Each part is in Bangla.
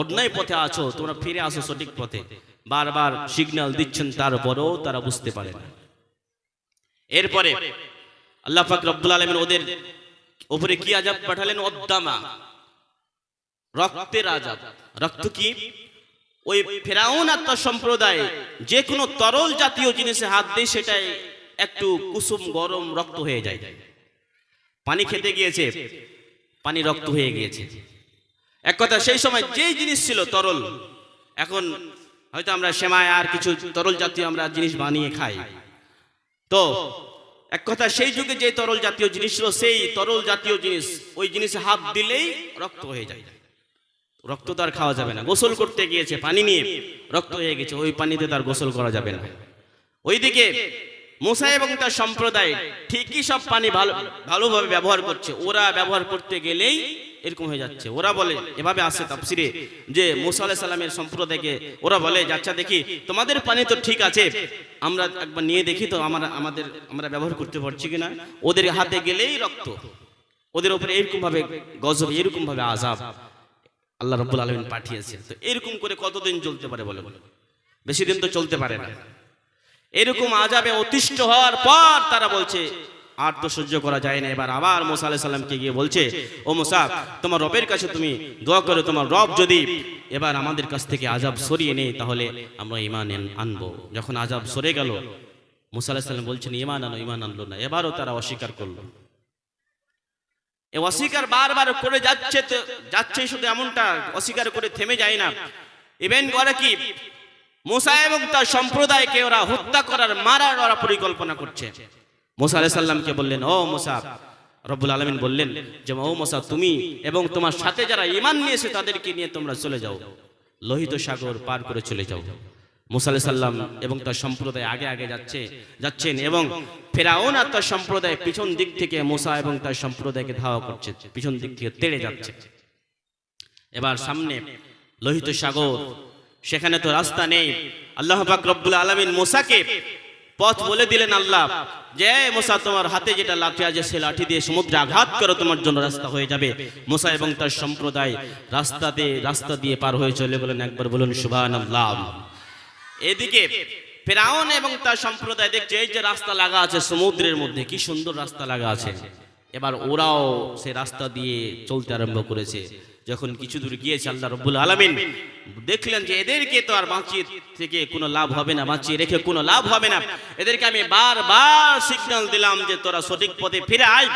অন্যায় পথে আছো, তোমরা ফিরে আসো সঠিক পথে। বারবার সিগন্যাল দিচ্ছেন তারপরেও তারা বুঝতে পারে না। এরপরে আল্লাহ পাক রব্বুল আলমিন ওদের উপরে কি আজাব পাঠালেন? অদ্দামা। রক্তের আজাব রক্ত কি? ওই ফেরাউন আর তার সম্প্রদায় যে কোনো তরল জাতীয় জিনিসে হাত দেয়, সেটাই একটু কুসুম গরম রক্ত হয়ে যায়। পানি খেতে গিয়েছে, পানি রক্ত হয়ে গিয়েছে। এক কথা সেই সময় যেই জিনিস ছিল তরল এখন হয়তো আমরা সেমায় আর কিছু তরল জাতীয় আমরা জিনিস বানিয়ে খাই। তো এক কথা সেই যুগে যে তরল জাতীয় জিনিস ছিল সেই তরল জাতীয় জিনিস ওই জিনিসে হাত দিলেই রক্ত হয়ে যায়। রক্ত তো আর খাওয়া যাবে না। গোসল করতে গিয়েছে পানি নিয়ে রক্ত হয়ে গেছে ওই পানিতে তার গোসল করা যাবে না। ওইদিকে মুসা এবং তার সম্প্রদায় ঠিকই সব পানি ভালো ভালোভাবে ব্যবহার করছে। ওরা ব্যবহার করতে গেলেই এরকম হয়ে যাচ্ছে। ওরা বলে, এভাবে আসে তাফসিরে যে মুসা আলাহ সাল্লামের সম্প্রদায়কে ওরা বলে যাচ্ছা দেখি, তোমাদের পানি তো ঠিক আছে, আমরা একবার নিয়ে দেখি তো আমরা, আমাদের, আমরা ব্যবহার করতে পারছি কিনা। ওদের হাতে গেলেই রক্ত। ওদের উপরে এরকম ভাবে গজব এরকম ভাবে আজাব আল্লাহ রব্বুল আলমিন পাঠিয়েছেন। তো এরকম করে কতদিন চলতে পারে বলে বলে বেশি দিন তো চলতে পারে না। এরকম আজাবে অতিষ্ঠ হওয়ার পর তারা বলছে আর তো সহ্য করা যায় না। এবার আবার মোসা আলাহ সাল্লামকে গিয়ে বলছে, ও মোসা, তোমার রবের কাছে তুমি দোয়া করে, তোমার রব যদি এবার আমাদের কাছ থেকে আজাব সরিয়ে নেই তাহলে আমরা ইমান আনব। যখন আজাব সরে গেল, মোসা আলাহ সাল্লাম বলছেন ইমান আনো ইমান আনলো না। এবারও তারা অস্বীকার করল। এ অস্বীকার বারবার করে যাচ্ছে তো যাচ্ছে শুধু এমনটা, অস্বীকার করে থেমে যায় না। ইভেন করে কি, মুসা এবং তার সম্প্রদায়কে ওরা হত্যা করার, মারার ওরা পরিকল্পনা করছে। মুসা আলাইহিস সাল্লামকে বললেন, ও মুসা, রব্বুল আলমিন বললেন যে, ও মুসা, তুমি এবং তোমার সাথে যারা ইমান নিয়েছে তাদেরকে নিয়ে তোমরা চলে যাও। লোহিত সাগর পার করে চলে যাও। মুসা আলাইহিস সাল্লাম এবং তার সম্প্রদায় আগে আগে যাচ্ছে, যাচ্ছেন এবং ফেরাউন আর তার সম্প্রদায় পিছন দিক থেকে মুসা এবং তার সম্প্রদায়কে ধাওয়া করছে, পিছন দিক থেকে তেড়ে যাচ্ছে। এবার সামনে লোহিত সাগর, সেখানে তো রাস্তা নেই। আল্লাহ পাক রব্বুল আলামিন মুসাকে পথ বলে দিলেন আল্লাহ, যে মোসা, তোমার হাতে যেটা লাঠি আছে, সে লাঠি দিয়ে সমুদ্রে আঘাত করো, তোমার জন্য রাস্তা হয়ে যাবে। মোসা এবং তার সম্প্রদায় রাস্তাতে রাস্তা দিয়ে পার হয়ে চলে গেলেন একবার বলুন সুবহান আল্লাহ এদিকে ফেরাউন এবং তার সম্প্রদায় দেখছে, এই যে রাস্তা লাগা আছে সমুদ্রের মধ্যে, কি সুন্দর রাস্তা লাগা আছে। এবার ওরাও সে রাস্তা দিয়ে চলতে আরম্ভ করেছে। যখন কিছু দূর গিয়েছে আল্লাহ রব্বুল আলামিন দেখলেন যে এদেরকে তো আর বাঁচিয়ে থেকে কোনো লাভ হবে না বাঁচিয়ে রেখে কোনো লাভ হবে না। এদেরকে আমি বারবার সিগন্যাল দিলাম যে তোরা সঠিক পথে ফিরে আয়।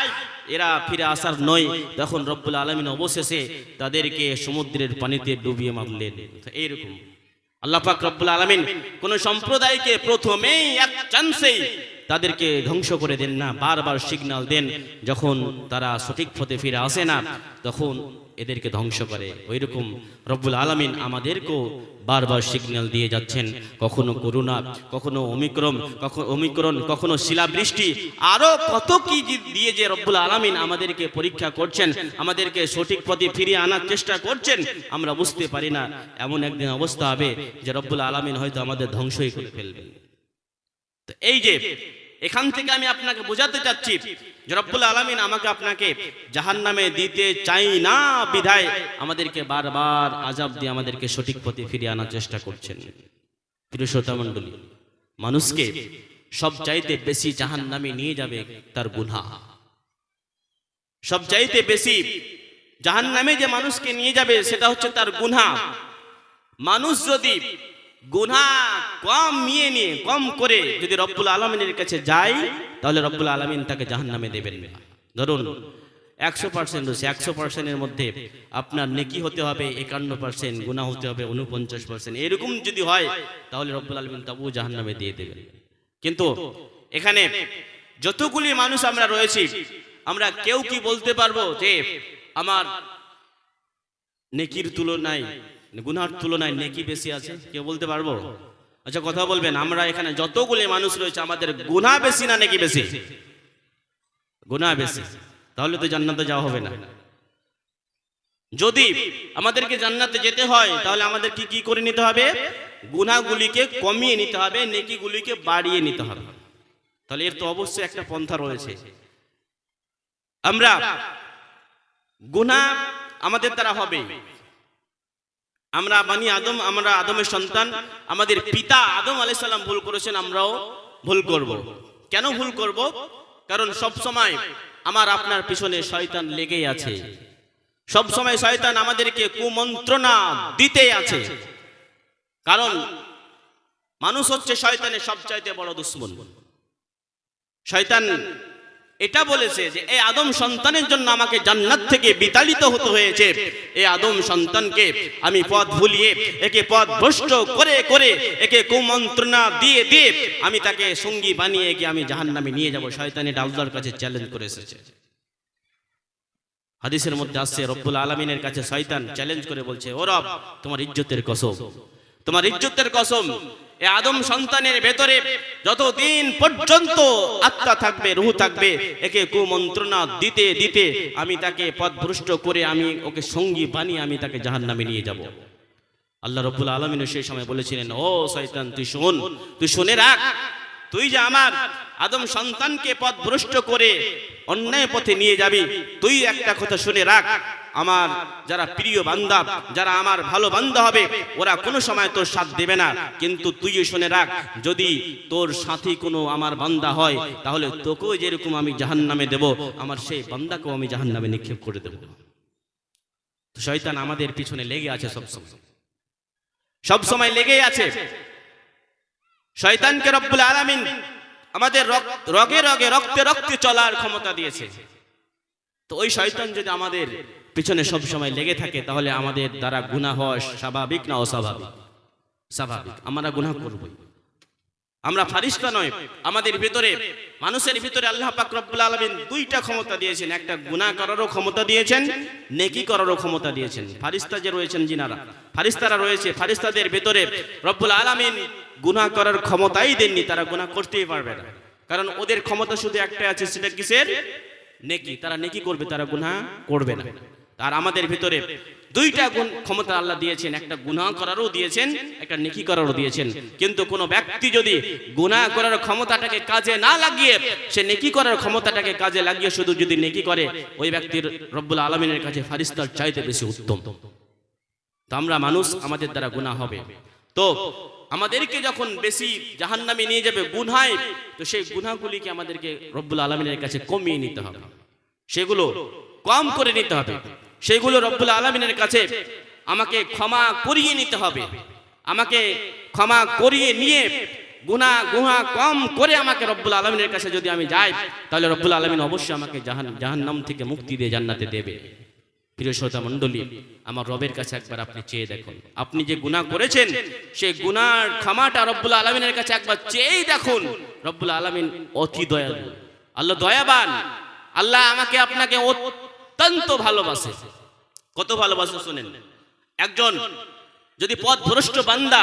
এরা ফিরে আসার নয়। তখন রব্বুল আলামিন অবশেষে তাদেরকে সমুদ্রের পানিতে ডুবিয়ে মারলেন। এইরকম। আল্লাহ পাক রব্বুল আলামিন কোন সম্প্রদায়কে প্রথমেই এক চান্সেই তাদেরকে ধ্বংস করে দেন না, বারবার সিগন্যাল দেন। যখন তারা সঠিক পথে ফিরে আসে না, তখন এদেরকে ধ্বংস করে। ওইরকম রব্বুল আলামিন আমাদেরকেও বারবার সিগন্যাল দিয়ে যাচ্ছেন। কখনো করুণা, কখনো অমিক্রম কখনো অমিক্রণ কখনো শিলাবৃষ্টি। আরও কত কি দিয়ে যে রব্বুল আলামিন আমাদেরকে পরীক্ষা করছেন, আমাদেরকে সঠিক পথে ফিরিয়ে আনার চেষ্টা করছেন, আমরা বুঝতে পারি না। এমন একদিন অবস্থা হবে যে রব্বুল আলামিন হয়তো আমাদের ধ্বংসই করে ফেলবেন। এই যে, এখান থেকে আমি আপনাকে বোঝাতে চাচ্ছি যে রব্বুল আলামিন আমাকে আপনাকে জাহান্নামে দিতে চাই না, বিধায় আমাদেরকে বারবার আজাব দিয়ে আমাদেরকে সঠিক পথে ফিরিয়ে আনার চেষ্টা করছেন। প্রিয় শ্রোতা মণ্ডলী, মানুষকে সব চাইতে বেশি জাহান্নামে নিয়ে যাবে তার গুনাহ। সব চাইতে বেশি জাহান্নামে যে মানুষকে নিয়ে যাবে, সেটা হচ্ছে তার গুনাহ। মানুষ যদি গুনাহ কম নিয়ে নিয়ে, কম করে যদি রব্বুল আলমিনের কাছে যাই, তাহলে রব্বুল আলমিন তাকে জাহান্নামে দেবেন। না ধরুন, একশো পার্সেন্ট রয়েছে, একশো পার্সেন্টের মধ্যে আপনার নেকি হতে হবে, একান্ন পার্সেন্ট গুণা হতে হবে উনপঞ্চাশ পার্সেন্ট এরকম যদি হয়, তাহলে রব্বুল আলমিন তবুও জাহান্নামে দিয়ে দেবেন। কিন্তু এখানে যতগুলি মানুষ আমরা রয়েছি, আমরা কেউ কি বলতে পারব যে, আমার নেকির তুলনায় গুনার তুলনায় নেকি বেশি আছে? কেউ বলতে পারব? আচ্ছা কথা বলবেন, আমরা এখানে যতগুলি মানুষ রয়েছে, আমাদের গুনাহ বেশি না নেকি বেশি? গুনাহ বেশি। তাহলে তো জান্নাতে যাওয়া হবে না। যদি আমাদেরকে জান্নাতে যেতে হয়, তাহলে আমাদের কি কি করে নিতে হবে? গুনাহগুলিকে কমিয়ে নিতে হবে, নেকিগুলিকে বাড়িয়ে নিতে হবে। তাহলে এর তো অবশ্যই একটা পন্থা রয়েছে। আমরা গুনাহ আমাদের দ্বারা হবে। আমরা বানি আদম, আমরা আদমের সন্তান, আমাদের পিতা আদম আলাইসাল্লাম ভুল করেছেন, আমরাও ভুল করব। কেন ভুল করব? কারণ সব সময় আমার আপনার পিছনে শয়তান লেগেই আছে। সব সময় শয়তান আমাদেরকে কুমন্ত্রণা দিতে আছে। কারণ মানুষ হচ্ছে শয়তানের সবচাইতে বড় দুশ্মন। শয়তান এটা বলেছে যে এই আদম সন্তানের জন্য আমাকে জান্নাত থেকে বিতাড়িত হতে হয়েছে। এই আদম সন্তানকে আমি পথ ভুলিয়ে, একে পথ ভ্রষ্ট করে করে একে কুমন্ত্রণা দিয়ে দিয়ে আমি তাকে সঙ্গী বানিয়ে গিয়ে আমি জাহান্নামে নিয়ে যাব। শয়তান এটা কাছে চ্যালেঞ্জ করে এসেছে। হাদিসের মধ্যে আসছে, রব্বুল আলমিনের কাছে শয়তান চ্যালেঞ্জ করে বলছে, ও রব, তোমার ইজ্জতের কসম, তোমার ইজ্জতের কসম এ আদম সন্তানের ভেতরে যতদিন পর্যন্ত আত্মা থাকবে, রুহ থাকবে, একে কুমন্ত্রণা দিতে দিতে আমি তাকে পথভ্রষ্ট করে আমি ওকে সঙ্গী বানিয়ে আমি তাকে জাহান্নামে নিয়ে যাব। আল্লাহ রব্বুল আলমিনও সেই সময় বলেছিলেন, ও শয়তান, তুই শোন, তুই শুনে রাখ, তুই যে আমার আদম সন্তানকে পথ ভ্রষ্ট করে অন্যায় পথে নিয়ে যাবি, তুই একটা কথা শুনে রাখ আমার যারা প্রিয় বান্দা, যারা আমার ভালো বান্দা হবে, ওরা কোনো সময় তোর সাথ দেবে না। কিন্তু তুইও শুনে রাখ, যদি তোর সাথী কোনো আমার বান্দা হয়, তাহলে তোকেও যেরকম আমি জাহান্নামে দেবো, আমার সেই বান্দাকেও আমি জাহান্নামে নিক্ষেপ করে দেব। শয়তান আমাদের পিছনে লেগে আছে সবসময় সব সময় লেগেই আছে। শয়তানকে রব্বুল আলামিন আমাদের রগে রগে, রক্তে রক্তে চলার ক্ষমতা দিয়েছে। তো ওই শয়তান যদি আমাদের পিছনে সব সময় লেগে থাকে, তাহলে আমাদের দ্বারা গুনাহ হওয়া স্বাভাবিক না অস্বাভাবিক? স্বাভাবিক। আমরা গুনাহ করবই। আমরা ফারিস্তা নয় আমাদের ভিতরে, মানুষের ভিতরে আল্লাহ পাক রব্বুল আলামিন দুইটা ক্ষমতা দিয়েছেন। একটা গুনাহ করারও ক্ষমতা দিয়েছেন, নেকি করারও ক্ষমতা দিয়েছেন। ফারিস্তা যে রয়েছেন জিনারা, ফারিস্তারা রয়েছে, ফারিস্তাদের ভিতরে রব্বুল আলামিন গুনাহ করার ক্ষমতাই দেননি, তারা গুনাহ করতেই পারবে না। কারণ ওদের ক্ষমতা শুধু একটা আছে, সেটা কিসের? নেকি। তারা নেকি করবে, তারা গুনাহ করবে না। আর আমাদের ভিতরে দুইটা গুণ ক্ষমতা আল্লাহ দিয়েছেন। একটা গুনাহ করারও দিয়েছেন, একটা নেকি করারও দিয়েছেন। কিন্তু কোনো ব্যক্তি যদি গুনাহ করার ক্ষমতাটাকে কাজে না লাগিয়ে, সে নেকি করার ক্ষমতাটাকে কাজে লাগিয়ে শুধু যদি নেকি করে, ওই ব্যক্তির রব্বুল আলমিনের কাছে ফারিস্তার চাইতে বেশি উত্তম। তো আমরা মানুষ আমাদের দ্বারা গুনাহ হবে। তো আমাদেরকে যখন বেশি জাহান্নামে নিয়ে যাবে গুনহায় তো সেই গুনাহগুলিকে আমাদেরকে রব্বুল আলমিনের কাছে কমিয়ে নিতে হবে। সেগুলো কম করে নিতে হবে। সেগুলো রব্বুল আলমিনের কাছে আমাকে ক্ষমা করিয়ে নিতে হবে। আমাকে ক্ষমা করিয়ে নিয়ে গুনা গুহা কম করে আমাকে রব্বুল আলমিনের কাছে যদি আমি যাই, তাহলে রব্বুল আলমিন অবশ্যই আমাকে জাহান, জাহান্নাম থেকে মুক্তি দিয়ে জান্নাতে দেবে। প্রিয় শ্রোতা মণ্ডলী, আমার রবের কাছে একবার আপনি চেয়ে দেখুন। আপনি যে গুনাহ করেছেন সেই গুনার ক্ষমাটা রব্বুল আলমিনের কাছে একবার চেয়েই দেখুন। রব্বুল আলমিন অতি দয়ালু। আল্লাহ দয়াবান। আল্লাহ আমাকে আপনাকে অত্যন্ত ভালোবাসে। কত ভালোবাসে শুনেন। একজন যদি পথ ভ্রষ্ট বান্দা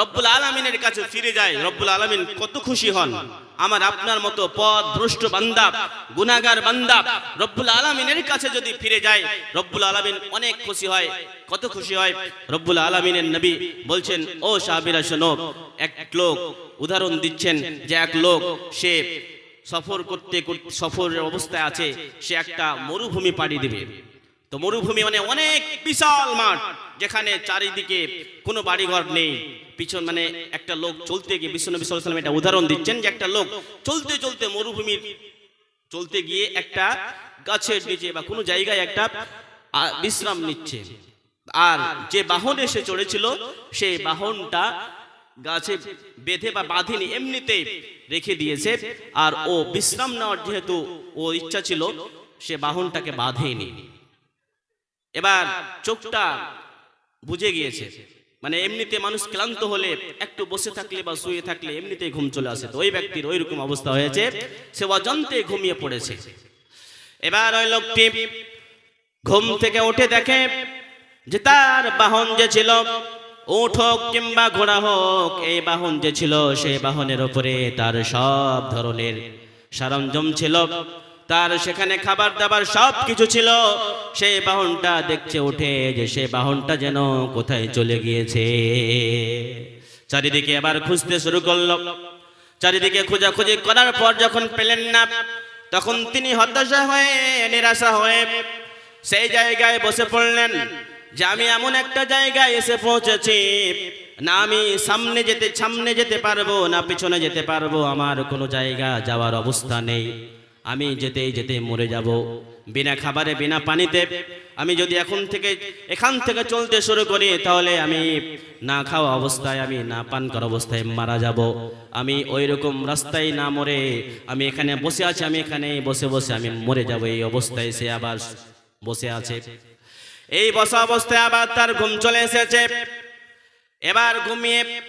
রব্বুল আলমিনের কাছে ফিরে যায়, রব্বুল আলমিন কত খুশি হন। আমার আপনার মতো পথ ভ্রষ্ট বান্দা গুনাগার বান্দা রব্বুল আলমিনের কাছে যদি ফিরে যায়, রব্বুল আলমিন অনেক খুশি হয়। কত খুশি হয়? রব্বুল আলমিনের নবী বলছেন, ও সাহাবিরা শোনো, এক লোক উদাহরণ দিচ্ছেন যে এক লোক সে সফর করতে সফরের অবস্থায় আছে, সে একটা মরুভূমি পাড়ি দিবে। তো মরুভূমি মানে অনেক বিশাল মাঠ, যেখানে চারিদিকে কোনো বাড়িঘর নেই। পিছন মানে একটা লোক চলতে গিয়ে বিশ্বনবী ওয়াসাল্লাম একটা উদাহরণ দিচ্ছেন যে একটা লোক চলতে চলতে মরুভূমির, চলতে গিয়ে একটা গাছের নিচে বা কোনো জায়গায় একটা বিশ্রাম নিচ্ছে। আর যে বাহনে সে চড়েছিল সেই বাহনটা গাছে বেঁধে বা বাঁধেনি এমনিতে রেখে দিয়েছে। আর ও বিশ্রাম নেওয়ার যেহেতু ও ইচ্ছা ছিল, সে বাহনটাকে বাঁধেনি। এবার চোখটা বুঝে গিয়েছে। মানে এমনিতে মানুষ ক্লান্ত হলে, একটু বসে থাকলে বা শুয়ে থাকলে এমনিতেই ঘুম চলে আসে। তো ওই ব্যক্তির ওই রকম অবস্থা হয়েছে, সে অজান্তে ঘুমিয়ে পড়েছে। এবার ওই লোকটি ঘুম থেকে উঠে দেখে যে তার বাহন যে ছিল উঠ হোক কিংবা ঘোড়া হোক, এই বাহন যে ছিল সেই বাহনের উপরে তার সব ধরনের সরঞ্জাম ছিল। তার সেখানে খাবার দাবার সব কিছু ছিল। সেই বাহনটা দেখছে উঠে যে সেই বাহনটা যেন কোথায় চলে গিয়েছে। চারিদিকে আবার খুঁজতে শুরু করল। চারিদিকে খোঁজাখুঁজি করার পর যখন পেলেন না, তখন তিনি হতাশা হয়ে, নিরাশা হয়ে সেই জায়গায় বসে পড়লেন। যে আমি এমন একটা জায়গায় এসে পৌঁছেছি না আমি সামনে যেতে সামনে যেতে পারব, না পিছনে যেতে পারব, আমার কোনো জায়গা যাওয়ার অবস্থা নেই। আমি যেতেই যেতে মরে যাব। বিনা খাবারে, বিনা পানিতে। আমি যদি এখন থেকে, এখান থেকে চলতে শুরু করি, তাহলে আমি না খাওয়া অবস্থায়, আমি না পান করা অবস্থায় মারা যাব। আমি ওই রকম রাস্তায় না মরে, আমি এখানে বসে আছি, আমি এখানে বসে বসে আমি মরে যাব। এই অবস্থায় সে আবার বসে আছে। এই বসা অবস্থায় আবার তার ঘুম চলে এসেছে। এবার ঘুমিয়ে,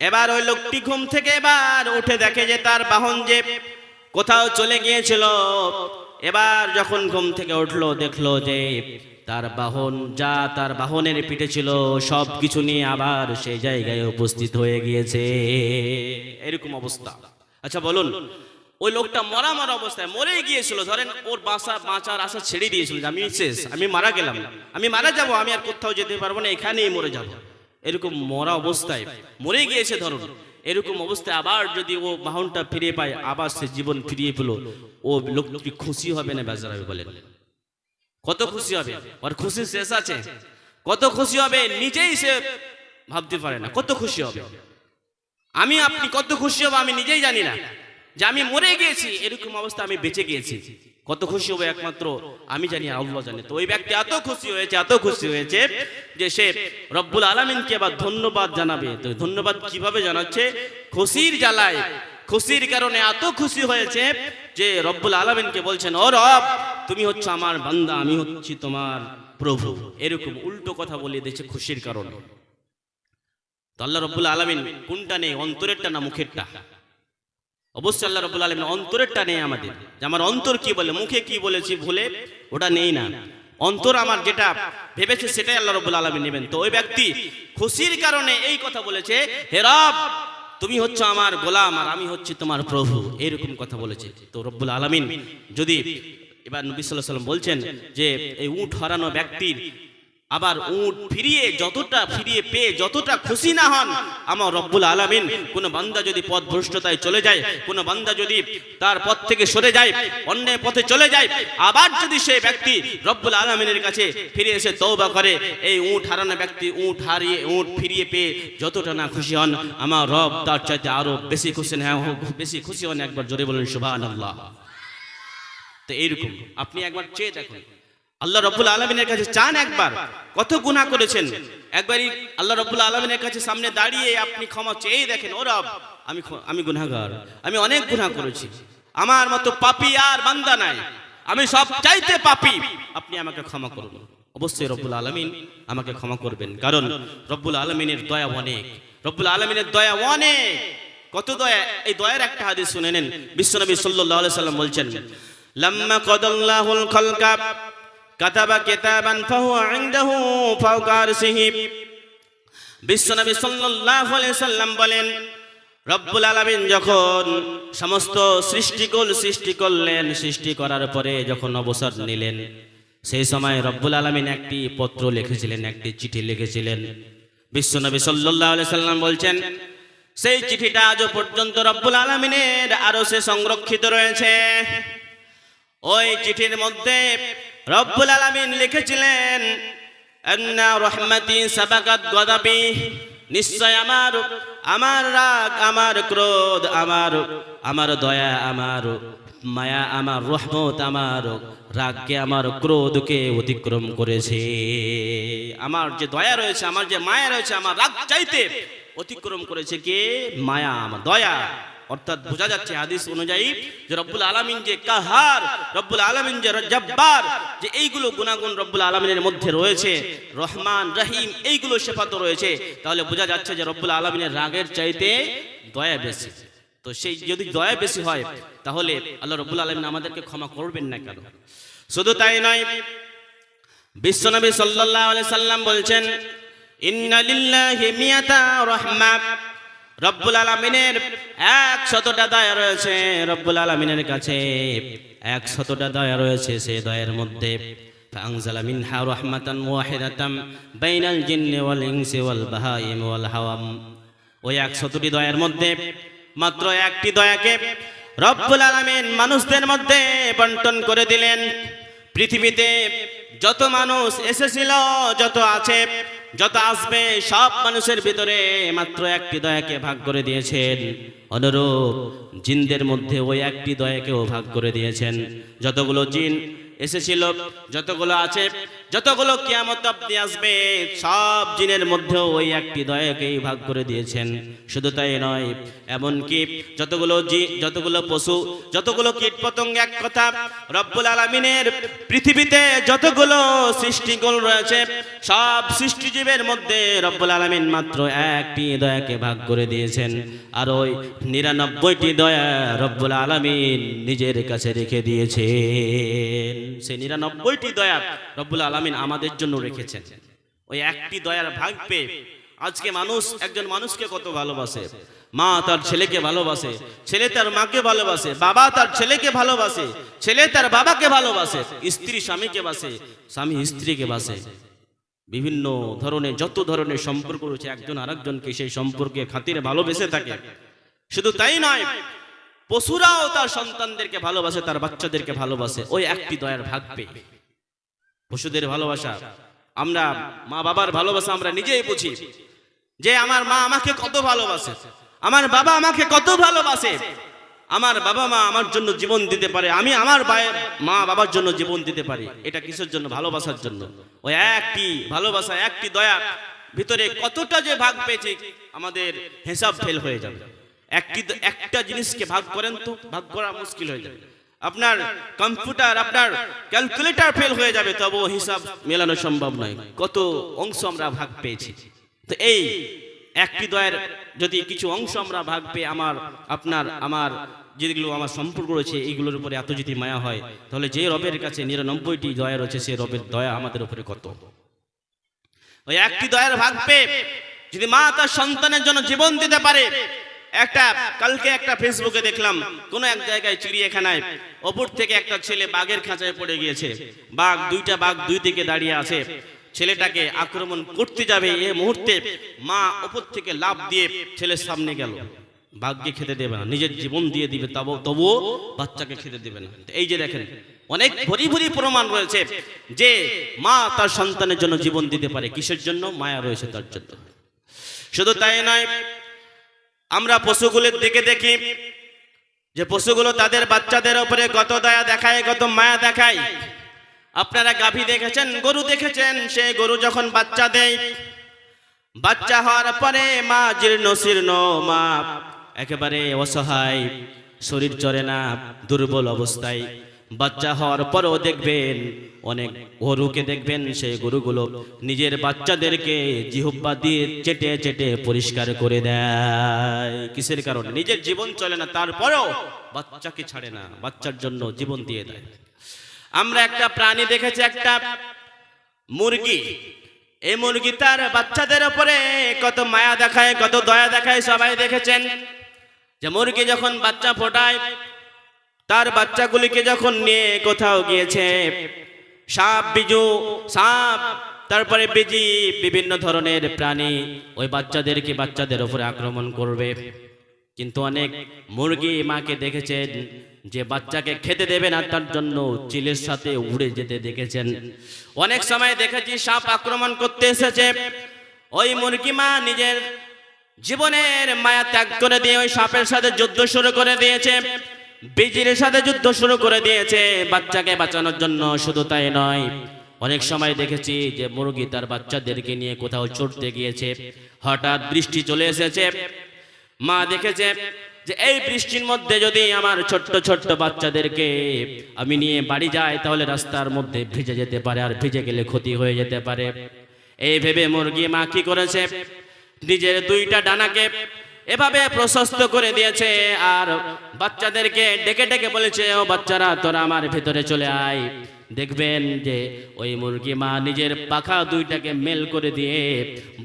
এবার ওই লোকটি ঘুম থেকে এবার উঠে দেখে যে তার বাহন যে কোথাও চলে গিয়েছিল। এবার যখন ঘুম থেকে উঠল, দেখল যে তার বাহন, যা তার বাহনের পিঠে ছিল সব কিছু নিয়ে আবার সেই জায়গায় উপস্থিত হয়ে গিয়েছে। এরকম অবস্থা। আচ্ছা বলুন। ওই লোকটা মরা মরা অবস্থায় মরে গিয়েছিল। ধরেন ওর বাসা বাঁচার আশা ছেড়ে দিয়েছিল যে আমি শেষ আমি মারা গেলাম। আমি মারা যাব, আমি আর কোথাও যেতে পারব না, এখানেই মরে যাব। এরকম মরা অবস্থায় মরে গিয়েছে ধরুন। এরকম অবস্থায় আবার যদি ও বাহনটা ফিরে পায়, আবার সে জীবন ফিরিয়ে পেল। ও লোকটি খুশি হবে না বেজার হবে বলেন। কত খুশি হবে? ওর খুশি শেষ আছে। কত খুশি হবে? নিজেই সে ভাবতে পারে না। কত খুশি হবে? আমি আপনি কত খুশি হব আমি নিজেই জানি না। যে আমি মরে গিয়েছি, এরকম অবস্থা আমি বেঁচে গিয়েছি। কত খুশি হবে একমাত্র আমি জানি, আল্লাহ জানে। তো ওই ব্যক্তি এত খুশি হয়েছে, এত খুশি হয়েছে যে সে রব্বুল আলমিনকে আবার ধন্যবাদ জানাবে। তো ধন্যবাদ কীভাবে জানাচ্ছে? খুশির জ্বালায়। খুশির কারণে এত খুশি হয়েছে যে রব্বুল আলমিনকে বলছেন, ও রব, তুমি হচ্ছে আমার বান্দা, আমি হচ্ছি তোমার প্রভু। এরকম উল্টো কথা বলে দিয়েছে খুশির কারণে। তো আল্লাহ রব্বুল আলমিন কোনটা নেই? অন্তরেরটা না মুখেরটা? অবশ্যই আল্লাহ রব্বুল আলমিন অন্তরেরটা নেই আমাদের। যে আমার অন্তর কি বলে, মুখে কি বলেছি, ভুলে ওটা নেই না। অন্তর আমার যেটা ভেবেছে সেটাই আল্লাহ রব্বুল আলমিন নেবেন। তো ওই ব্যক্তি খুশির কারণে এই কথা বলেছে, হে রব, তুমি হচ্ছে আমার গোলাম আর আমি হচ্ছে তোমার প্রভু। এরকম কথা বলেছে। তো রব্বুল আলমিন যদি এবার নবী সাল্লাহ সাল্লাম বলছেন যে, এই উঠ হারানো ব্যক্তির আবার উট ফিরিয়ে, যতটা ফিরিয়ে পেয়ে, যতটা খুশি না হন, আমার রব্বুল আলামিন, কোন বান্দা যদি পথ ভ্রষ্টতায় চলে যায়, কোন বান্দা যদি তার পথ থেকে সরে যায়, অন্যের পথে চলে যায়, আবার যদি সেই ব্যক্তি রব্বুল আলামিনের কাছে ফিরে এসে তওবা করে, এই উট হারানো ব্যক্তি উট হারিয়ে, উঁট ফিরিয়ে পেয়ে যতটা না খুশি হন, আমার রব তার চাইতে আরও বেশি খুশি হন বেশি খুশি হন একবার জোরে বলেন, সুবহানাল্লাহ। তো এইরকম, আপনি একবার চেয়ে দেখুন। আল্লাহ রব্বুল আলমিনের কাছে চান একবার। কত গুনাহ করেছেন। একবারই আল্লাহ রব্বুল আলমিনের কাছে সামনে দাঁড়িয়ে আপনি ক্ষমা চেয়ে দেখেন, ও রব, আমি আমি গুনাহগার। আমি অনেক গুনাহ করেছি। আমার মতো পাপি আর বান্দা নাই। আমি সব চাইতে পাপি। আপনি আমাকে ক্ষমা করুন। অবশ্যই রব্বুল আলমিন আমাকে ক্ষমা করবেন। কারণ রব্বুল আলমিনের দয়া অনেক। রব্বুল আলমিনের দয়া অনেক। কত দয়া? এই দয়ার একটা হাদিস শুনে নেন। বিশ্বনবী আলাইহি সাল্লাম বলছেন, লাম্মা কদাল্লাহুল খালকা কাতাবা কিতাবান ফাহুয়া ইনদাহু ফাওকা আরশিহি বিশ্বনবী সাল্লাল্লাহু আলাইহি সাল্লাম বলেন, রব্বুল আলামিন যখন সমস্ত সৃষ্টিকুল সৃষ্টি করলেন, সৃষ্টি করার পরে যখন অবসর নিলেন, সেই সময় রব্বুল আলামিন একটি পত্র লিখেছিলেন, একটি চিঠি লিখেছিলেন। বিশ্বনবী সাল্লাল্লাহু আলাইহি সাল্লাম বলছেন, সেই চিঠিটা আজও পর্যন্ত রব্বুল আলামিনের আরও সে সংরক্ষিত রয়েছে। ওই চিঠির মধ্যে রব্বুল আলামিন লিখেছিলেন, আন্না রহমতি সাবাকাত গদাবি, নিশ্চয় আমার আমার রাগ, আমার ক্রোধ, আমার আমার দয়া, আমার মায়া, আমার রহমত, আমার রাগকে, আমার ক্রোধকে অতিক্রম করেছে। আমার যে দয়া রয়েছে, আমার যে মায়া রয়েছে, আমার রাগ চাইতে অতিক্রম করেছে কে? মায়া, আমার দয়া। অর্থাৎ বোঝা যাচ্ছে হাদিস অনুযায়ী যে রব্বুল আলামিন যে কাহার, রব্বুল আলামিন যে জব্বার যে এইগুলো গুণাগুণ রব্বুল আলামিনের মধ্যে রয়েছে, রহমান, রহিম, এইগুলো সেফাত রয়েছে, তাহলে বোঝা যাচ্ছে যে রব্বুল আলামিনের রাগের চাইতে দয়া বেশি। তো সেই যদি দয়া বেশি হয়, তাহলে আল্লাহ রব্বুল আলামিন আমাদেরকে ক্ষমা করবেন না কেন? শুধু তাই নয় বিশ্বনবী আলাইহি সাল্লাম বলছেন, ইন্না লিল্লাহি মিয়াতা রাহমা রব্বুল আলমিনের এক শতটা দয়া রয়েছে রব্বুল আলমিনের কাছে এক শতটা দয়া রয়েছে সে দয়ের মধ্যে فأنزل منها رحمة واحدة بين الجن والإنس والبهائم والهوام ওই এক শতটি দয়ার মধ্যে মাত্র একটি দয়াকে রব্বুল আলমিন মানুষদের মধ্যে বন্টন করে দিলেন পৃথিবীতে যত মানুষ এসেছিল যত আছে যত আসবে, সব মানুষের ভিতরে মাত্র একটি দয়াকে ভাগ করে দিয়েছেন। অনুরূপ, জিনদের মধ্যে ওই একটি দয়াকেও ভাগ করে দিয়েছেন। যতগুলো জিন এসেছিল, যতগুলো আছে যতগুলো কিয়ামত আপনি আসবে, সব জিনের মধ্যেও ওই একটি দয়াকেই ভাগ করে দিয়েছেন। শুধু তাই নয়, এমনকি যতগুলো জি, যতগুলো পশু, যতগুলো কীট পতঙ্গ এক কথা রব্বুল আলমিনের পৃথিবীতে যতগুলো সৃষ্টিগুলো রয়েছে, সব সৃষ্টিজীবের মধ্যে রব্বুল আলমিন মাত্র একটি দয়াকে ভাগ করে দিয়েছেন। আর ওই নিরানব্বইটি দয়া রব্বুল আলমিন নিজের কাছে রেখে দিয়েছেন। সেই নিরানব্বইটি দয়া রব্বুল আলমিন আমাদের জন্য রেখেছেন। ওই একটি দয়ার ভাগ পেয়ে আজকে মানুষ একজন মানুষকে কত ভালোবাসে। মা তার ছেলেকে ভালোবাসে, ছেলে তার মাকে ভালোবাসে, বাবা তার ছেলেকে ভালোবাসে, ছেলে তার বাবাকে ভালোবাসে, স্ত্রী স্বামীকে বাসে, স্বামী স্ত্রীকে বাসে। বিভিন্ন ধরনের, যত ধরনের সম্পর্ক রয়েছে, একজন আরেকজনকে সেই সম্পর্কে খাতিরে ভালোবেসে থাকে। শুধু তাই নয়, পশুরাও তার সন্তানদেরকে ভালোবাসে, তার বাচ্চাদেরকে ভালোবাসে। ওই একটি দয়ার ভাগ পেয়ে পশুদের ভালোবাসা। আমরা মা বাবার ভালোবাসা আমরা নিজেই বুঝি। যে আমার মা আমাকে কত ভালোবাসে, আমার বাবা আমাকে কত ভালোবাসে, আমার বাবা মা আমার জন্য জীবন দিতে পারে, আমি আমার মা বাবার জন্য জীবন দিতে পারি। এটা কিসের জন্য? ভালোবাসার জন্য। ওই একটি ভালোবাসা, একটি দয়া, ভিতরে কতটা যে ভাগ পেয়েছি, আমাদের হিসাব ফেল হয়ে যাবে। একটি একটা জিনিসকে ভাগ করেন তো, ভাগ করা মুশকিল হয়ে যাবে। আপনার কম্পিউটার আপনার ক্যালকুলেটর ফেল হয়ে যাবে, তবুও হিসাব মেলানো সম্ভব নয়। কত অংশ আমরা ভাগ পেয়েছি। তো এই একটি দয়ের যদি কিছু অংশ আমরা ভাগ পেয়ে আমার, আপনার, আমার যেগুলো আমার সম্পর্ক রয়েছে, এইগুলোর উপরে এত যদি মায়া হয়, তাহলে যে রবের কাছে নিরানব্বইটি দয়া রয়েছে সেই রবের দয়া আমাদের উপরে কত? ওই একটি দয়ার ভাগ পেয়ে যদি মা তার সন্তানের জন্য জীবন দিতে পারে একটা, কালকে একটা ফেসবুকে দেখলাম, কোন এক জায়গায় চিড়িয়াখানায় ওপর থেকে একটা ছেলে বাঘের খাঁচায় পড়ে গিয়েছে। বাঘ, দুইটা বাঘ দুই দিকে দাঁড়িয়ে আছে। ছেলেটাকে আক্রমণ করতে যাবে এ মুহূর্তে মা ওপর থেকে লাভ দিয়ে ছেলের সামনে গেল। বাঘকে খেতে দেবে না, নিজের জীবন দিয়ে দিবে, তবু তবুও বাচ্চাকে খেতে দেবে না। এই যে দেখেন, অনেক ভরি ভরি প্রমাণ রয়েছে যে মা তার সন্তানের জন্য জীবন দিতে পারে, কিসের জন্য? মায়া রয়েছে তার জন্য। শুধু তাই নয় আমরা পশুগুলোর দিকে দেখি যে পশুগুলো তাদের বাচ্চাদের উপরে কত দয়া দেখায়, কত মায়া দেখায়। আপনারা গাভী দেখেছেন, গরু দেখেছেন, সে গরু যখন বাচ্চা দেয়, বাচ্চা হওয়ার পরে মা জীর্ণ, শীর্ণ, মা একেবারে অসহায়, শরীর চলে না, দুর্বল অবস্থায়। বাচ্চা হওয়ার পরও দেখবেন অনেক গরুকে দেখবেন, সেই গরুগুলো নিজের বাচ্চাদেরকে জিহুব্বা দিয়ে চেটে চেটে পরিষ্কার করে দেয়। কিসের কারণে? নিজের জীবন চলে না, তারপরেও বাচ্চাকে ছাড়ে না, বাচ্চার জন্য জীবন দিয়ে দেয়। আমরা একটা প্রাণী দেখেছি, একটা মুরগি। এই মুরগি তার বাচ্চাদের উপরে কত মায়া দেখায়, কত দয়া দেখায়, সবাই দেখেছেন। যে মুরগি যখন বাচ্চা ফোটায়, তার বাচ্চাগুলিকে যখন নিয়ে কোথাও গিয়েছে সাপ, বিজু, সাপ, তারপরে বিজি, বিভিন্ন ধরনের প্রাণী ওই বাচ্চাদেরকে বাচ্চাদের উপরে আক্রমণ করবে। কিন্তু অনেক মুরগি মাকে দেখেছেন যে বাচ্চাকে খেতে দেবে না, তার জন্য চিলের সাথে উড়ে যেতে দেখেছেন। অনেক সময় দেখেছি সাপ আক্রমণ করতে এসেছে। ওই মুরগি মা নিজের জীবনের মায়া ত্যাগ করে দিয়ে ওই সাপের সাথে যুদ্ধ শুরু করে দিয়েছে। বিজির সাথে যুদ্ধ শুরু করে দিয়েছে, বাচ্চাকে বাঁচানোর জন্য শুধু তাই নয়। অনেক সময় দেখেছি যে মুরগি তার বাচ্চাদেরকে নিয়ে কোথাও চড়তে গিয়েছে, হঠাৎ বৃষ্টি চলে এসেছে। মা দেখেছে যে এই বৃষ্টির মধ্যে যদি আমার ছোট্ট ছোট্ট বাচ্চাদেরকে আমি নিয়ে বাড়ি যাই, তাহলে রাস্তার মধ্যে ভিজে যেতে পারে আর ভিজে গেলে ক্ষতি হয়ে যেতে পারে। এই ভেবে মুরগি মা কি করেছে? নিজের দুইটা ডানাকে এভাবে প্রশস্ত করে দিয়েছে, আর বাচ্চাদেরকে ডেকে ডেকে বলেছে, ও বাচ্চারা, তোরা আমার ভেতরে চলে আয়। দেখবেন যে ওই মুরগি মা নিজের পাখা দুইটাকে মেল করে দিয়ে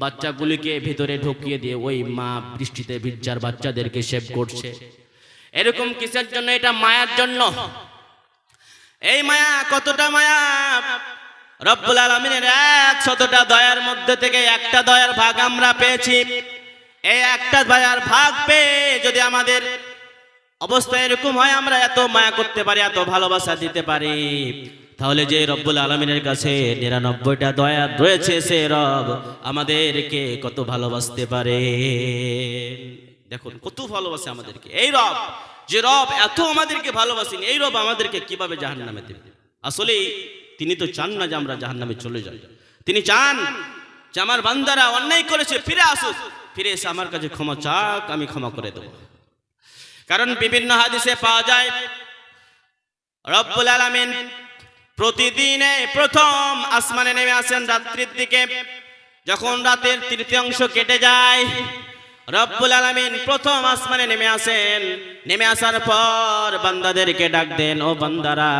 বাচ্চাগুলিকে ভিতরে ঢুকিয়ে দিয়ে ওই মা বৃষ্টিতে ভিজার বাচ্চাদেরকে সেভ করছে। এরকম কিসের জন্য? এটা মায়ার জন্য। এই মায়া কতটা মায়া? রব্বুল আলমিনের এক শতটা দয়ার মধ্যে থেকে একটা দয়ার ভাগ আমরা পেয়েছি। এই একটা দয়ার ভাগ পেয়ে যদি আমাদের অবস্থা এরকম হয়, আমরা এত মায়া করতে পারি, এত ভালোবাসা দিতে পারি। তাহলে যে রব্বুল আলমিনের কাছে নিরানব্বইটা দয়া রয়েছে, সে রব আমাদেরকে কত ভালোবাসতে পারে। দেখুন, কত ভালোবাসে আমাদেরকে। এই রব, যে রব এত আমাদেরকে ভালোবাসেন, এই রব আমাদেরকে কীভাবে জাহান নামে দেবে? আসলে তিনি তো চান না যে আমরা জাহান নামে চলে যাই। তিনি চান যে আমার বান্দারা অন্যায় করেছে, ফিরে আসুক। ফিরে এসে আমার কাছে ক্ষমা চাক, আমি ক্ষমা করে দেবো। কারণ বিভিন্ন হাদিসে পাওয়া যায়, রব্বুল আলামিন প্রতিদিনে প্রথম আসমানে নেমে আসেন রাত্রির দিকে। যখন রাতের তৃতীয়াংশ কেটে যায়, রব্বুল আলামিন প্রথম আসমানে নেমে আসেন। নেমে আসার পর বান্দাদেরকে ডাক দেন, ও বান্দারা,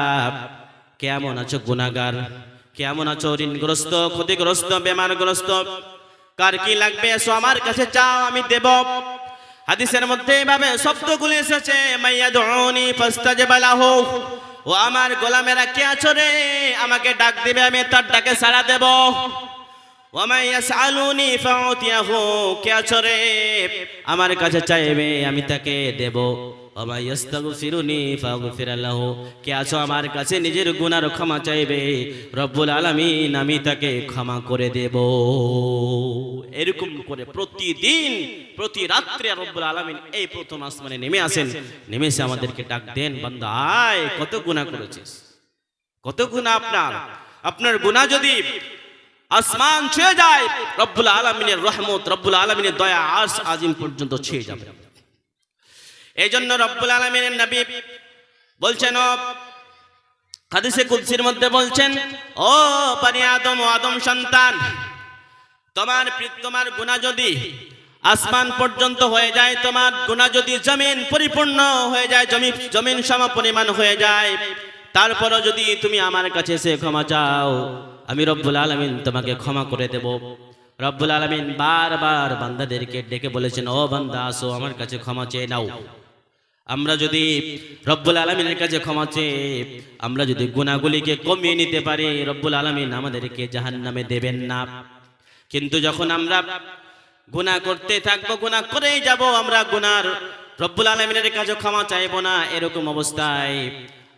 কেমন আছো গুনাগার কেমন আছো ঋণগ্রস্ত, ক্ষতিগ্রস্ত, বেমারগ্রস্ত? কার কি লাগবে এসো আমার কাছে চাও, আমি দেব। হাদিসের মধ্যে এভাবে শব্দগুলি এসেছে মাইয়া দৌনি ফাস্তাজবা হোক ও আমার গোলামেরা, কে আছো রে? আমাকে ডাক দিবে, আমি তার ডাকে সাড়া দেব। রে? আমার কাছে চাইবে, আমি তাকে দেব। ওমাই ইয়াস্তাগফিরুনি ফাগফির লাহু। কে আছো আমার কাছে নিজের গুনার ক্ষমা চাইবে? রব্বুল আলামিন, আমি তাকে ক্ষমা করে দেব। এরকম করে প্রতিদিন, প্রতি রাত্রে রব্বুল আলামিন এই প্রথম আসমানে নেমে আসেন। নেমে এসে আমাদেরকে ডাক দেন, বান্দা কত গুনাহ করেছিস? কত গুনাহ আপনার? আপনার গুনাহ যদি আসমান ছুঁয়ে যায়, রব্বুল আলমিনের রহমত, রব্বুল আলমিনের দয়া আস আজিম পর্যন্ত ছুঁয়ে যাবে। এই জন্য রব্বুল আলমিনের নবী বলছেন হাদিসে কুদসির মধ্যে বলছেন, ও পানি আদম আদম সন্তান, তোমার তোমার গুণা যদি আসমান পর্যন্ত হয়ে যায়, তোমার গুণা যদি জমিন পরিপূর্ণ হয়ে যায়, জমি, জমিন সম পরিমাণ হয়ে যায়, তারপরও যদি তুমি আমার কাছে এসে ক্ষমা চাও, আমি রব্বুল আলমিন তোমাকে ক্ষমা করে দেব। রব্বুল আলমিন বারবার বান্দাদেরকে ডেকে বলেছেন, ও বান্দা, আসো আমার কাছে ক্ষমা চেয়ে নাও। আমরা যদি রব্বুল আলমিনের কাছে ক্ষমা চেয়ে আমরা যদি গুণাগুলিকে কমিয়ে নিতে পারি, রব্বুল আলমিন আমাদেরকে জাহান নামে দেবেন না। কিন্তু যখন আমরা গুনাহ করতে থাকব, গুনাহ করেই যাব, আমরা গুনার রব্বুল আলমিনের কাছে ক্ষমা চাইব না, এরকম অবস্থায়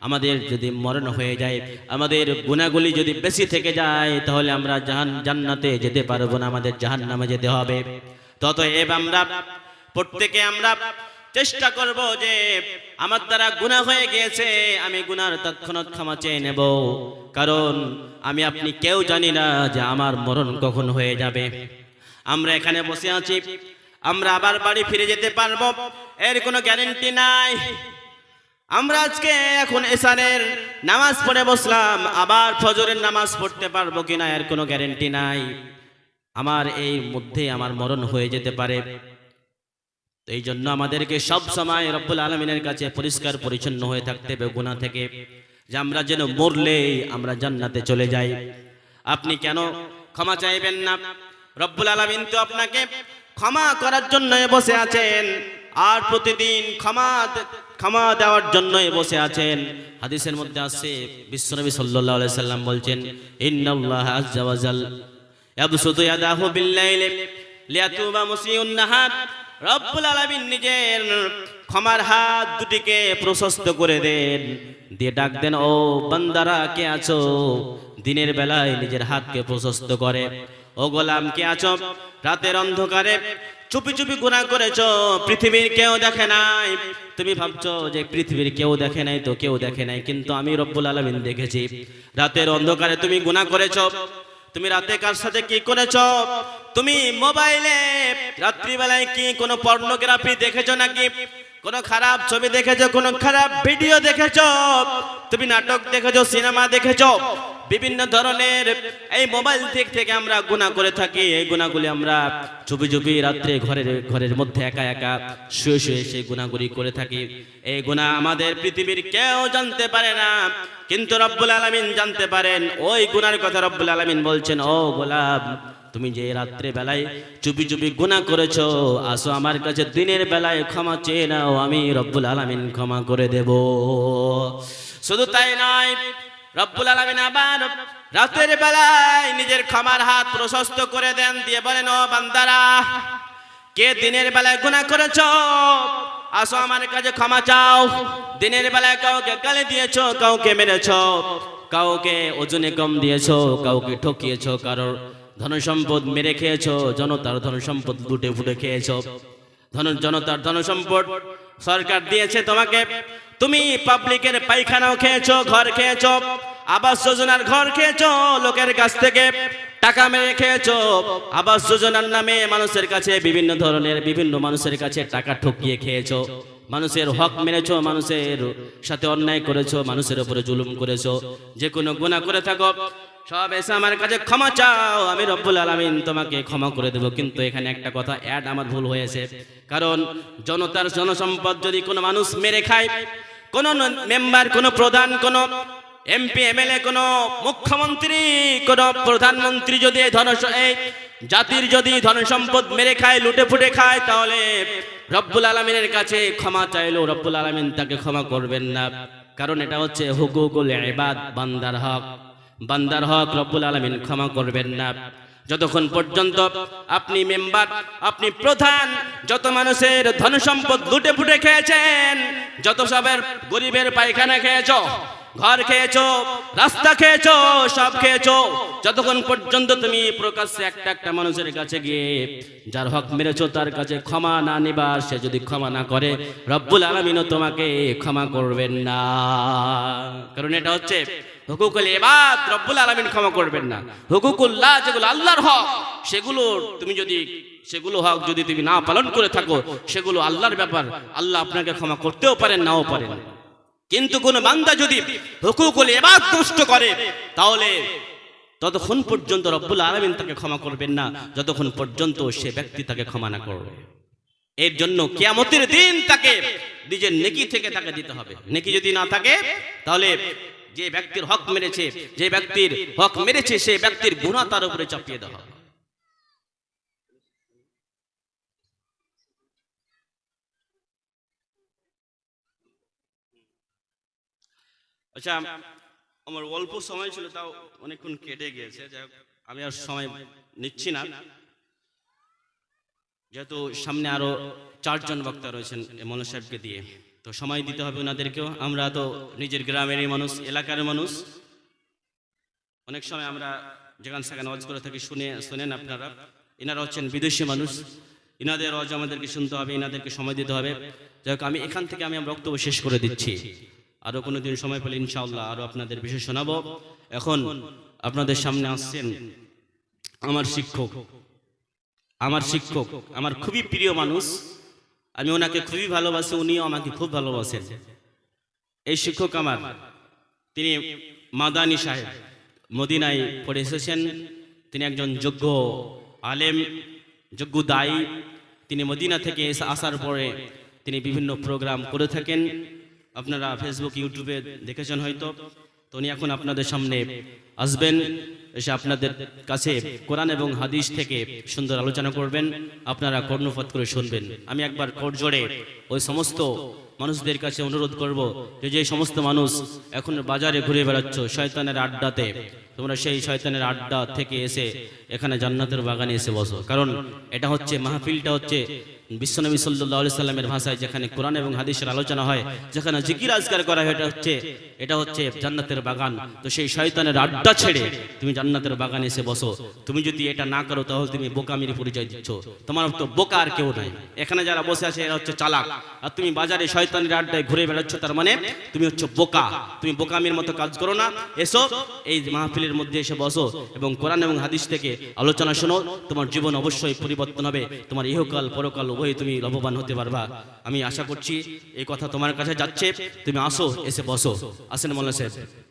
আমাদের যদি মরণ হয়ে যায়, আমাদের গুণাগুলি যদি বেশি থেকে যায়, তাহলে আমরা জাহান, জান্নাতে যেতে পারব না, আমাদের জাহান নামে যেতে হবে। ততএব আমরা প্রত্যেকে আমরা চেষ্টা করব যে আমার দ্বারা গুনাহ হয়ে গিয়েছে, আমি গুনার তৎক্ষণাৎ ক্ষমা চেয়ে নেব। কারণ আমি, আপনি কেউ জানি না যে আমার মরণ কখন হয়ে যাবে। আমরা এখানে বসে আছি। আমরা আবার বাড়ি ফিরে যেতে পারব। এর কোনো গ্যারেন্টি নাই। আমরা আজকে এখন এসানের নামাজ পড়ে বসলাম। আবার ফজরের নামাজ পড়তে পারব কিনা এর কোনো গ্যারেন্টি নাই। আমার এই মধ্যে আমার মরণ হয়ে যেতে পারে। এই জন্য আমাদেরকে সব সময় রব্বুল আলমিনের কাছে পরিষ্কার পরিচ্ছন্ন হয়ে থাকতে হবে গুণা থেকে। যে আমরা যেন মরলেই আমরা জান্নাতে চলে যাই। আপনি কেন ক্ষমা চাইবেন না? রব্বুল আলমিন তো আপনাকে ক্ষমা করার জন্য বসে আছেন। আর প্রতিদিন ক্ষমা ক্ষমা দেওয়ার জন্যই বসে আছেন। হাদিসের মধ্যে আছে বিশ্বনবী আলাইহি সাল্লাম বলছেন, ইন্নাল্লাহ মুসিউন রব্বুল আলামিন নিজের ক্ষমার হাত দুটিকে প্রশস্ত করে দেন। দিয়ে ডাক দেন, ও বান্দারা, কে আছো? দিনের বেলায় নিজের হাতকে প্রশস্ত করে, ও গোলাম, কে আছো? রাতের অন্ধকারে চুপি চুপি গুনাহ করেছ, পৃথিবীর কেউ দেখে নাই। তুমি ভাবছ যে পৃথিবীর কেউ দেখে নাই তো কেউ দেখে নাই, কিন্তু আমি রব্বুল আলামিন দেখেছি। রাতের অন্ধকারে তুমি গুনাহ করেছ। তুমি রাতে কার সাথে কি করেছ? তুমি মোবাইলে রাত্রিবেলায় কি কোনো পর্নোগ্রাফি দেখেছ নাকি? কোনো খারাপ ছবি দেখেছ, কোনো খারাপ ভিডিও দেখেছ? তুমি নাটক দেখেছ, সিনেমা দেখেছ? বিভিন্ন ধরনের এই মোবাইল দিক থেকে আমরা গুণা করে থাকি। এই গুণাগুলি আমরা চুপি চুপি রাত্রে ঘরের ঘরের মধ্যে একা একা শুয়ে শুয়ে সেই গুণাগুলি করে থাকি। এই গুণা আমাদের পৃথিবীর কেউ জানতে পারে না, কিন্তু রব্বুল আলমিন জানতে পারেন। ওই গুণার কথা রব্বুল আলমিন বলছেন, ও গোলাপ তুমি যে রাত্রে বেলায় চুপি চুপি গুনাহ করেছ, আসো আমার কাছে দিনের বেলায় ক্ষমা চেয়ে নাও, আমি রব্বুল আলামিন ক্ষমা করে দেব। শুধু তাই নয়, রব্বুল আলামিন আবার রাতের বেলায় নিজের ক্ষমার হাত প্রশস্ত করে দেন, দিয়ে বলেন, ও বান্দারা, কে দিনের বেলায় গুনাহ করেছ? আসো আমার কাছে ক্ষমা চাও। দিনের বেলায় কাউকে গালি দিয়েছ, কাউকে মেরেছ, কাউকে ওজনে কম দিয়েছ, কাউকে ঠকিয়েছো, কারোর ধন সম্পদ মেরে খেয়েছো, জনতার ধন সম্পদ লুটে ফুটে খেয়েছো। ধন জনতার ধন সম্পদ সরকার দিয়েছে তোমাকে। তুমি পাবলিকের পায়খানাও খেয়েছ, ঘর খেয়েছো, আবাস যোজনার ঘর খেয়েছো, লোকের কাছ থেকে টাকা মেরে খেয়েছো। আবাস যোজনার নামে মানুষের কাছে বিভিন্ন ধরনের, বিভিন্ন মানুষের কাছে টাকা ঠকিয়ে খেয়েছো। মানুষের হক মেরেছ, মানুষের সাথে অন্যায় করেছ, মানুষের উপরে জুলুম করেছ। যে কোনো গুণা করে থাকো। সব এসে আমার কাছে ক্ষমা চাও। আমি রব্বুল আলামিন তোমাকে ক্ষমা করে দেবো। কিন্তু এখানে একটা কথা, অ্যাড আমার ভুল হয়েছে। কারণ জনতার জনসম্পদ যদি কোনো মানুষ মেরে খায়, কোন মেম্বার, কোন প্রধান, কোন এমপি, এমএলএ, কোন মুখ্যমন্ত্রী, কোন প্রধানমন্ত্রী যদি ধন এই জাতির যদি ধন সম্পদ মেরে খায়, লুটে ফুটে খায়, তাহলে রব্বুল আলমিনের কাছে ক্ষমা চাইলেও রব্বুল আলমিন তাকে ক্ষমা করবেন না। কারণ এটা হচ্ছে হুকুকুল ইবাদ, বান্দার হক। বান্দার হক রব্বুল আলমিন ক্ষমা করবেন না। যতক্ষণ পর্যন্ত আপনি মেম্বার, আপনি প্রধান, যত মানুষের ধন সম্পদ লুটে ফুটে খেয়েছেন, যত সবের গরিবের পায়খানা খেয়েছ, ঘর খেয়েছো, রাস্তা খেয়েছো, সব খেয়েছো, যতক্ষণ পর্যন্ত তুমি প্রকাশ্যে একটা একটা মানুষের কাছে গিয়ে যার হক মেরেছো, তার কাছে ক্ষমা না নিবা, সে যদি ক্ষমা না করে, রব্বুল আলমিনও তোমাকে ক্ষমা করবেন না। কারণ এটা হচ্ছে হুকুকুল এবাদ রব্বুল আলমিন ক্ষমা করবেন না। হুকুকুল্লাহ যেগুলো আল্লাহর হক, সেগুলো তুমি যদি সেগুলো হক যদি তুমি না পালন করে থাকো, সেগুলো আল্লাহর ব্যাপার। আল্লাহ আপনাকে ক্ষমা করতেও পারেন, নাও পারেন। কিন্তু কোন বান্দা যদি হুকুকুল এবাদ নষ্ট করে, তাহলে ততক্ষণ পর্যন্ত রব্বুল আলমিন তাকে ক্ষমা করবেন না, যতক্ষণ পর্যন্ত সে ব্যক্তি তাকে ক্ষমা না করবে। এর জন্য কিয়ামতের দিন তাকে নিজের নেকি থেকে তাকে দিতে হবে। নেকি যদি না থাকে, তাহলে যে ব্যক্তির হক মেরেছে, যে ব্যক্তির হক মেরেছে, সে ব্যক্তির গুণা তার উপরে চাপিয়ে দেওয়া আচ্ছা আমার অল্প সময় ছিল, তাও অনেকক্ষণ কেটে গিয়েছে, যাই আমি আর সময় নিচ্ছি না। যেহেতু সামনে আরও চারজন বক্তা রয়েছেন মনো সাহেবকে দিয়ে। তো সময় দিতে হবে ওনাদেরকেও। আমরা তো নিজের গ্রামেরই মানুষ, এলাকার মানুষ। অনেক সময় আমরা যেখানে সেখানে ওয়াজ করে থাকি, শুনে, শোনেন আপনারা। এনারা হচ্ছেন বিদেশি মানুষ। ইনাদের ওয়াজ আমাদেরকে শুনতে হবে ইনাদেরকে সময় দিতে হবে। যাই হোক, আমি এখান থেকে আমি বক্তব্য শেষ করে দিচ্ছি। আরও কোনো দিন সময় পেলে ইনশাআল্লাহ আরও আপনাদের বিষয় শোনাবো। এখন আপনাদের সামনে আসছেন আমার শিক্ষক। আমার শিক্ষক, আমার খুবই প্রিয় মানুষ। আমি ওনাকে খুবই ভালোবাসি, উনিও আমাকে খুব ভালোবাসেন। এই শিক্ষক আমার, তিনি মাদানি সাহেব, মদিনায় পড়ে এসেছেন। তিনি একজন যোগ্য আলেম, যোগ্য দায়ী। তিনি মদিনা থেকে এসে আসার পরে তিনি বিভিন্ন প্রোগ্রাম করে থাকেন। আপনারা ফেসবুক ইউটিউবে দেখেছেন হয়তো। তো উনি এখন আপনাদের সামনে আসবেন। এসে আপনাদের কাছে কোরআন এবং হাদিস থেকে সুন্দর আলোচনা করবেন। আপনারা কর্ণপাত করে শুনবেন। আমি একবার কোট জোড়ে ওই সমস্ত মানুষদের কাছে অনুরোধ করব যে যে সমস্ত মানুষ এখন বাজারে ঘুরে বেড়াচ্ছ শয়তানের আড্ডাতে, তোমরা সেই শয়তানের আড্ডা থেকে এসে এখানে জান্নাতের বাগানে এসে বসো। কারণ এটা হচ্ছে মাহফিলটা হচ্ছে বিশ্বনবী সাল্লাহ সাল্লামের ভাষায় যেখানে কোরআন এবং হাদিসের আলোচনা হয়, যেখানে জিকির আজকার করা হয়, এটা হচ্ছে এটা হচ্ছে জান্নাতের বাগান। তো সেই শয়তানের আড্ডা ছেড়ে তুমি জান্নাতের বাগানে এসে বসো। তুমি যদি এটা না করো, তাহলে তুমি বোকামির পরিচয় দিচ্ছ। তোমার তো বোকা আর কেউ নাই। এখানে যারা বসে আছে, এরা হচ্ছে চালাক। আর তুমি বাজারে শয়তানের আড্ডায় ঘুরে বেড়াচ্ছ, তার মানে তুমি হচ্ছে বোকা। তুমি বোকামির মতো কাজ করো না। এসো, এই মাহফিলের মধ্যে এসে বসো এবং কোরআন এবং হাদিস থেকে আলোচনা শোনো। তোমার জীবন অবশ্যই পরিবর্তন হবে। তোমার ইহকাল, পরকাল উভয় তুমি লাভবান হতে পারবা। আমি আশা করছি এই কথা তোমার কাছে যাচ্ছে। তুমি আসো, এসে বসো। আসেন মোল্লা সাহেব।